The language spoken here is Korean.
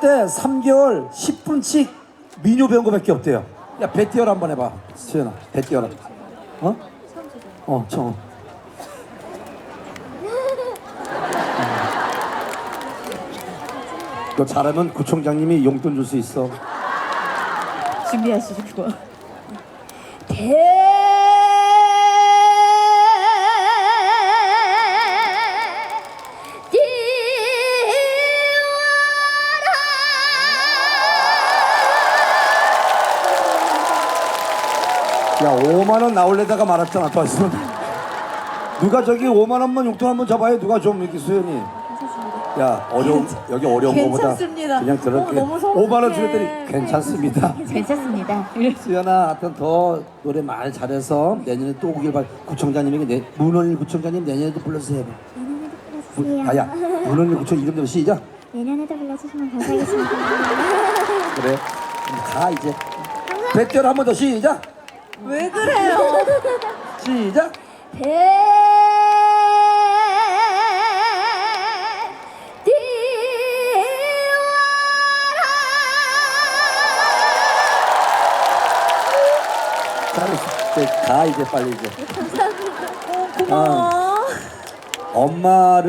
때 3개월 10분씩 민요 배운 거밖에 없대요. 야, 배 띄어라 한번 해봐. 수연아, 배 띄어라. 어? 어, 청. 너 잘하면 구청장님이 용돈 줄 수 있어. 준비하시고. 야, 5만 원 나올래다가 말았잖아. 더 있으면. 누가 저기 5만 원만 용돈 한번 잡아요. 누가 좀 이렇게 수연이. 야, 어려운 여기 어려운 거보다 괜찮습니다. 그냥 저렇게 어, 너무 성공해. 5만 원 주랬더니 괜찮습니다. 괜찮습니다. 수연아, 하여튼 더 노래 많이 잘해서 내년에 또 오길 바. 구청장님에게 내 문원일 구청장님 내년에도 불러주세요. 내년에도 불러주세요. 아야, 문원일 구청 이름대로 시작. 내년에도 불러주시면 감사하겠습니다. 그래. 가 이제. 백절 한번 더 시작. 왜 그래요? 시작. 잘했어. 이제 가 이제 빨리 이제. 고마워. 엄마를